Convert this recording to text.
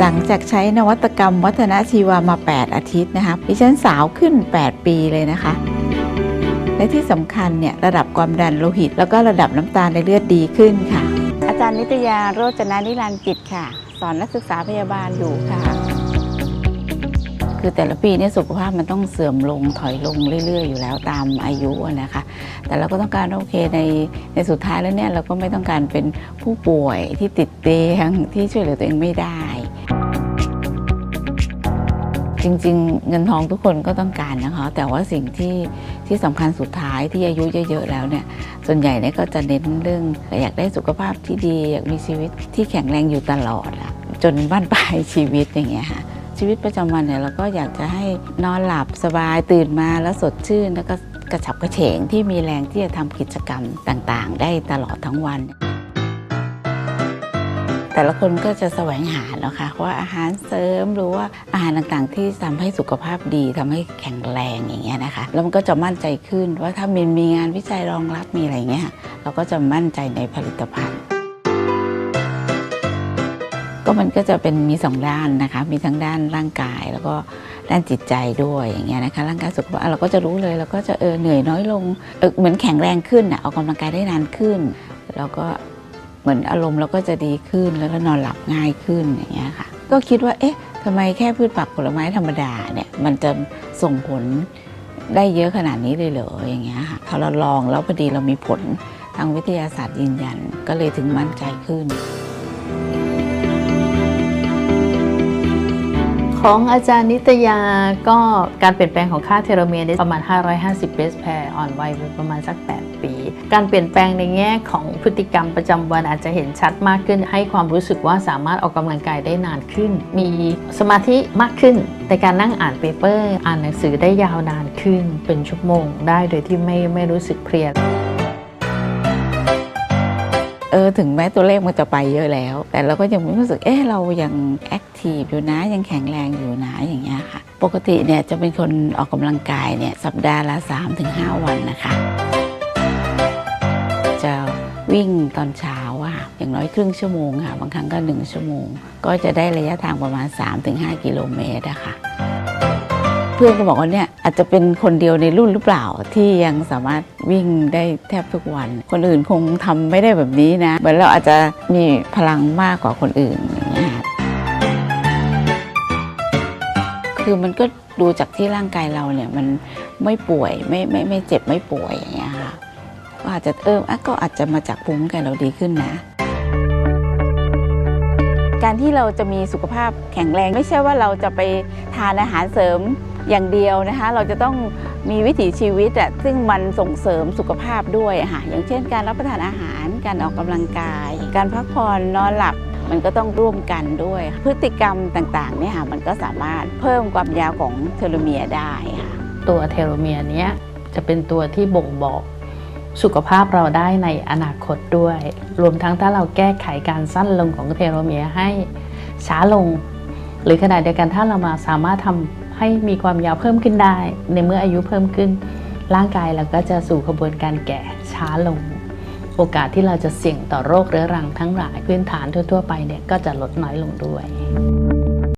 หลังจากใช้นวัตกรรมวัฒนชีวามา 8 อาทิตย์นะคะดิฉันสาวขึ้น 8 ปีเลยนะคะ และที่สำคัญเนี่ยระดับความดันโลหิต แล้วก็ระดับน้ำตาลในเลือดดีขึ้นค่ะ อาจารย์นิตยาโรจนานิรันดร์กิจค่ะ สอนนักศึกษาพยาบาลอยู่ค่ะ คือแต่ละปีเนี่ยสุขภาพมันต้องเสื่อมลงถอยลงเรื่อย ๆ อยู่แล้วตามอายุอะนะคะ แต่เราก็ต้องการโอเคในในสุดท้ายแล้วเนี่ยเราก็ไม่ต้องการเป็นผู้ป่วยที่ติดเตียงที่ช่วยเหลือตัวเองไม่ได้ จริง ๆ เงินทองทุกคนก็ต้องการนะคะ แต่ว่าสิ่งที่ที่สำคัญสุดท้ายที่อายุเยอะๆแล้วเนี่ยส่วนใหญ่เนี่ยก็จะเน้นเรื่องอยากได้สุขภาพที่ดีอยากมีชีวิตที่แข็งแรงอยู่ตลอดอะจนบ้านปลายชีวิตอย่างเงี้ยค่ะชีวิตประจำวันเนี่ยเราก็อยากจะให้นอนหลับสบายตื่นมาแล้วสดชื่นแล้วก็กระฉับกระเฉงที่มีแรงที่จะทำกิจกรรมต่างๆ ได้ตลอดทั้งวัน แต่ละคนก็จะแสวงหาแล้วค่ะว่าอาหารเสริมหรือว่าอาหารต่างๆ ที่ทำให้สุขภาพดีทำให้แข็งแรงอย่างเงี้ยนะคะแล้วมันก็จะมั่นใจขึ้นว่าถ้ามีมีงานวิจัยรองรับมีอะไรเงี้ยเราก็จะมั่นใจในผลิตภัณฑ์ก็มันก็จะเป็นมีสองด้านนะคะ มีทั้งด้านร่างกายแล้วก็ด้านจิตใจด้วยอย่างเงี้ยนะคะ ร่างกายสุขภาพเราก็จะรู้เลยเราก็จะเออเหนื่อยน้อยลงเออเหมือนแข็งแรงขึ้นอะออกกำลังกายได้นานขึ้น แล้วก็ เหมือนอารมณ์เราก็จะดีขึ้นแล้วก็นอนหลับง่ายขึ้นอย่างเงี้ยค่ะ ก็คิดว่าเอ๊ะทำไมแค่พืชผักผลไม้ธรรมดาเนี่ยมันจะส่งผลได้เยอะขนาดนี้เลยเหรออย่างเงี้ยค่ะพอเราลองแล้วพอดีเรามีผลทางวิทยาศาสตร์ยืนยัน ก็เลยถึงมั่นใจขึ้น ของอาจารย์นิตยาก็การเปลี่ยนแปลงของค่าเทโลเมียร์ได้ประมาณ 550เบสแพร์อ่อนวัยไปประมาณสัก 8 ปี การเปลี่ยนแปลงในแง่ของพฤติกรรมประจำวันอาจจะเห็นชัดมากขึ้น ให้ความรู้สึกว่าสามารถออกกำลังกายได้นานขึ้น มีสมาธิมากขึ้นในการนั่งอ่านเปเปอร์ อ่านหนังสือได้ยาวนานขึ้น เป็นชั่วโมงได้โดยที่ไม่ไม่รู้สึกเพลีย เออถึงแม้ตัวเลขมันจะไปเยอะแล้ว แต่เราก็ยังมีรู้สึกเอ๊ะเรายังแอคทีฟอยู่นะยังแข็งแรงอยู่นะอย่างเงี้ยค่ะ ปกติเนี่ยจะเป็นคนออกกำลังกายเนี่ยสัปดาห์ละ 3-5 วันนะคะ จะวิ่งตอนเช้าอะค่ะอย่างน้อยครึ่งชั่วโมงค่ะ บางครั้งก็ 1 ชั่วโมง ก็จะได้ระยะทางประมาณ 3-5 กิโลเมตรอะค่ะ พื่อนก็บอกว่าเนี่ยอาจจะเป็นคนเดียวในรุ่นหรือเปล่า ที่ยังสามารถวิ่งได้แทบทุกวัน คนอื่นคงทำไม่ได้แบบนี้นะเหมือนเราอาจจะมีพลังมากกว่าคนอื่นอย่างเงี้ยค่ะคือมันก็ดูจากที่ร่างกายเราเนี่ยมันไม่ป่วยไม่ไม่ไม่เจ็บไม่ป่วยอย่างเงี้ยค่ะก็อาจจะเอออะก็อาจจะมาจากภูมิคุ้มกันเราดีขึ้นนะการที่เราจะมีสุขภาพแข็งแรง ไม่ใช่ว่าเราจะไปทานอาหารเสริม อย่างเดียวนะคะ เราจะต้องมีวิถีชีวิตอะซึ่งมันส่งเสริมสุขภาพด้วยค่ะอย่างเช่น การรับประทานอาหาร การออกกำลังกาย การพักผ่อนนอนหลับมันก็ต้องร่วมกันด้วย พฤติกรรมต่างๆเนี่ยค่ะมันก็สามารถเพิ่มความยาวของเทโลเมียร์ได้ค่ะตัวเทโลเมียร์เนี้ยจะเป็นตัวที่บ่งบอกสุขภาพเราได้ในอนาคตด้วย รวมทั้งถ้าเราแก้ไขการสั้นลงของเทโลเมียร์ให้ช้าลง หรือขณะเดียวกันถ้าเรามาสามารถทำ ให้มีความยาวเพิ่มขึ้นได้ ในเมื่ออายุเพิ่มขึ้น ร่างกายเราก็จะสู่กระบวนการแก่ช้าลง โอกาสที่เราจะเสี่ยงต่อโรคเรื้อรังทั้งหลายพื้นฐานทั่ว ๆ ไปเนี่ยก็จะลดน้อยลงด้วย